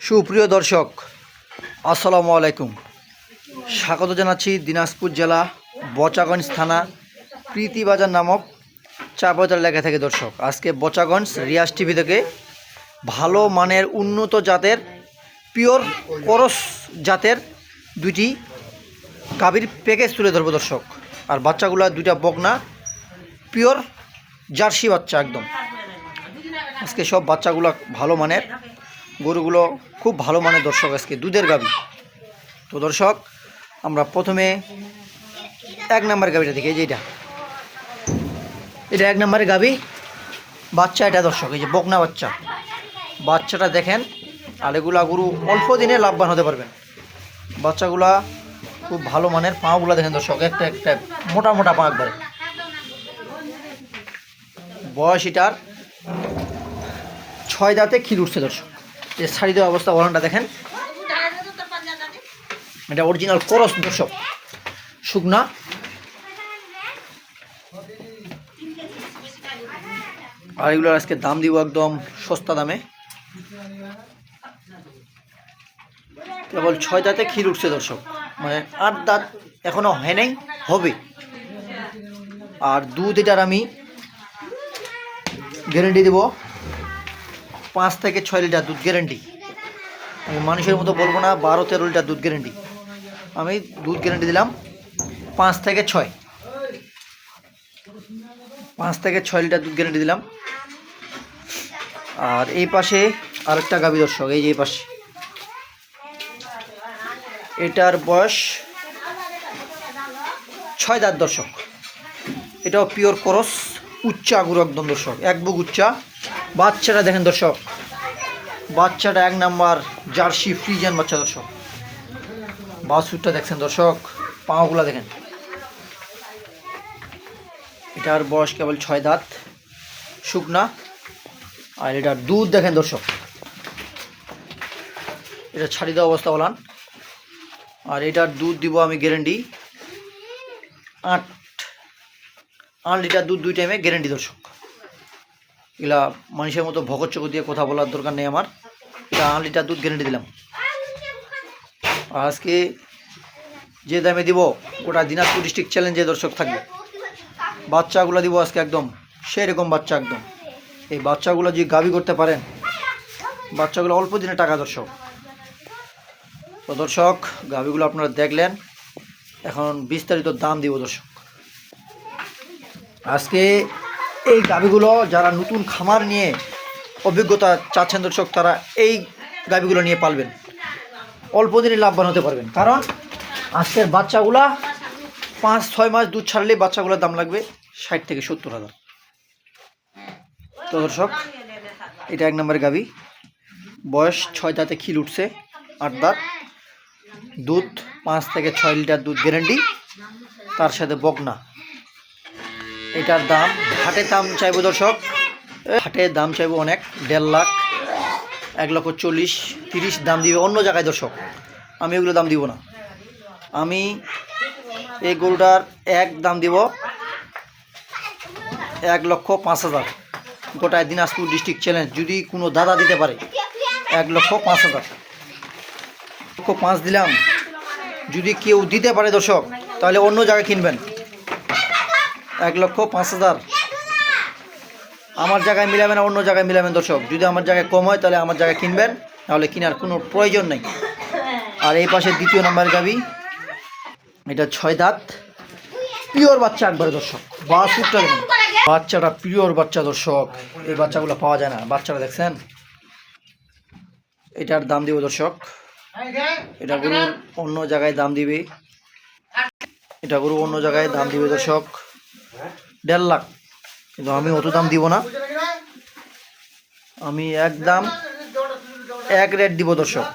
সুপ্রিয় দর্শক, আসসালামু আলাইকুম। স্বাগত জানাচ্ছি দিনাজপুর জেলা বচাগঞ্জ থানা প্রীতিবাজার নামক চা বাজার এলাকা থেকে দর্শক। আজকে বচাগঞ্জ রিয়াজ টিভি থেকে ভালো মানের উন্নত জাতের, পিওর করস জাতের দুইটি গাভীর প্যাকেজ তুলে ধরবো দর্শক। আর বাচ্চাগুলো দুইটা বকনা, পিওর জার্সি বাচ্চা একদম। আজকে সব বাচ্চাগুলো ভালো মানের গরুগুলো খুব ভালো মানের দর্শক আজকে, দুধের গাবি তো দর্শক, আমরা প্রথমে এক নাম্বার গাবিটা দেখি, এই যে এটা। এটা এক নম্বরের গাবি বাচ্চা এটা দর্শক, এই যে বকনা বাচ্চা। বাচ্চাটা দেখেন আর গরু অল্প দিনে লাভবান হতে পারবেন। বাচ্চাগুলা খুব ভালো মানের পাগুলা দেখেন দর্শক, একটা একটা, মোটা মোটা পা একবারে। বয়স এটার ছয় দাঁতে ক্ষীর উঠছে দর্শক। যে শাড়ি দেওয়া অবস্থা ওলানটা দেখেন। এটা অরিজিনাল করস দর্শক। শুকনা। আর এগুলোর আজকে দাম দিব একদম সস্তা দামে। কেবল ছয় দাঁতে ক্ষীর উঠছে দর্শক। মানে আট দাঁত এখনও হয় নাই, হবে। আর দুধ এটার আমি গ্যারেন্টি দেবো। পাঁচ থেকে ছয় লিটার দুধ গ্যারেন্টি আমি মানুষের মতো বলব না, বারো তেরো লিটার দুধ গ্যারেন্টি আমি দুধ গ্যারেন্টি দিলাম পাঁচ থেকে ছয়। পাঁচ থেকে ছয় লিটার দুধ গ্যারেন্টি দিলাম। আর এই পাশে আরেকটা গাভী দর্শক, এই যে এই পাশে। এটার বয়স ছয় দাঁত দর্শক। এটাও পিওর করস, উচ্চা গুরু একদম দর্শক, এক বুক উচ্চা। বাচ্চাটা দেখেন দর্শক। বাচ্চাটা এক নাম্বার জার্সি ফ্রিজিয়ান বাচ্চা দর্শক। বাসুরটা দেখছেন দর্শক পাওগুলা দেখেন। এটার বয়স কেবল ছয় দাঁত, শুকনা। আর এটার দুধ দেখেন দর্শক। এটা ছাড়ি দেওয়া অবস্থা বলান। আর এটার দুধ দিব আমি গ্যারেন্টি। আট আট লিটার দুধ দুই টাইমে গ্যারেন্টি দর্শক। এগুলা মানুষের মতো ভগৎ চকর দিয়ে কথা বলার দরকার নেই আমার। এটা লিটার দুধ গ্যারেন্টি দিলাম। আজকে যে দামে দিব ওটা দিনাজপুর ডিস্ট্রিক্ট চ্যালেঞ্জে দর্শক থাকবে। বাচ্চাগুলো দিব আজকে একদম, সেরকম বাচ্চা একদম। এই বাচ্চাগুলো যদি গাবি করতে পারেন, বাচ্চাগুলো অল্প দিনে টাকা দর্শক। তো দর্শক, গাবিগুলো আপনারা দেখলেন। এখন বিস্তারিত দাম দিব দর্শক। আজকে এই গাবিগুলো যারা নতুন খামার নিয়ে অভিজ্ঞতা চাচ্ছেন দর্শক, তারা এই গাবিগুলো নিয়ে পালবেন। অল্প দিনে লাভবান হতে পারবেন। কারণ আজকের বাচ্চাগুলা পাঁচ, ছয় মাস দুধ ছাড়লে বাচ্চাগুলোর দাম লাগবে ষাট থেকে সত্তর হাজার। তো দর্শক, এটা এক নম্বরের গাবি। বয়স ছয় দাঁতে খিল উঠছে, আট দাঁত। দুধ পাঁচ থেকে ছয় লিটার দুধ গ্যারেন্টি। তার সাথে বকনা। এটার দাম, হাটের দাম চাইব দর্শক, হাটের দাম চাইব অনেক, দেড় লাখ, এক লক্ষ চল্লিশ, তিরিশ দাম দিবে অন্য জায়গায় দর্শক। আমি ওগুলো দাম দিব না। আমি এই গরুটার এক দাম দিব এক লক্ষ পাঁচ হাজার। গোটায় দিনাজপুর ডিস্ট্রিক্ট চ্যালেঞ্জ, যদি কোনো দাদা দিতে পারে, এক লক্ষ পাঁচ হাজার। লক্ষ পাঁচ দিলাম, যদি কেউ দিতে পারে দর্শক, তাহলে অন্য জায়গায় কিনবেন। এক লক্ষ পাঁচ হাজার। আমার জায়গায় মিলাবেন অন্য জায়গায় মিলাবেন দর্শক। যদি আমার জায়গায় কম হয়, তাহলে আমার জায়গায় কিনবেন তাহলে কেনার কোনো প্রয়োজন নেই। আর এই পাশে দ্বিতীয় নম্বরের গাবি, এটা ছয় দাঁত। পিওর বাচ্চা একবারে দর্শক বাসুরটা বাচ্চাটা পিওর বাচ্চা দর্শক, এই বাচ্চাগুলো পাওয়া যায় না। বাচ্চাটা দেখছেন? এটার দাম দিব দর্শক। এটা গরু অন্য জায়গায় দাম দিবে। এটা গরু অন্য জায়গায় দাম দিবে দর্শক। দেড় লাখ। কিন্তু আমি অত দাম দিব না। আমি এক দাম, এক রেট দিব দর্শক।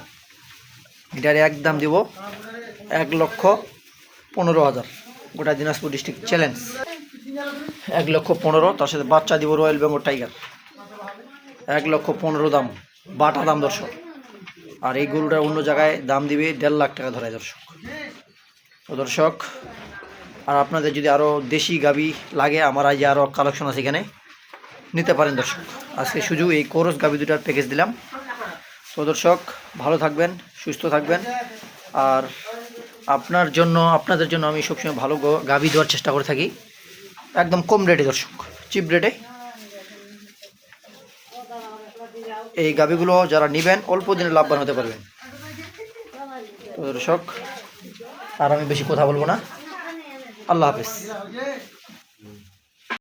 এটার এক দাম দিব এক লক্ষ পনেরো হাজার। গোটা দিনাজপুর ডিস্ট্রিক্ট চ্যালেঞ্জ এক লক্ষ পনেরো, তার সাথে বাচ্চা দিব রয়্যাল বেঙ্গল টাইগার এক লক্ষ পনেরো দাম, বাটা দাম দর্শক। আর এই গরুটার অন্য জায়গায় দাম দিবে দেড় লাখ টাকা ধরায় দর্শক। তো দর্শক আর আপনাদের যদি আরও দেশি গাবি লাগে, আমার আজ আরও কালেকশন আছে এখানে। নিতে পারেন দর্শক। আজকে শুধু এই কোরস গাবি দুটার প্যাকেজ দিলাম। তো দর্শক, ভালো থাকবেন, সুস্থ থাকবেন। আর আপনার জন্য, আপনাদের জন্য আমি সবসময় ভালো গাবি দেওয়ার চেষ্টা করে থাকি। একদম কম রেটে দর্শক চিপ রেটে এই গাবিগুলো যারা নেবেন, অল্প দিনে লাভবান হতে পারবেন। তো দর্শক, আর আমি বেশি কথা বলব না। আল্লাহ হাফিজ।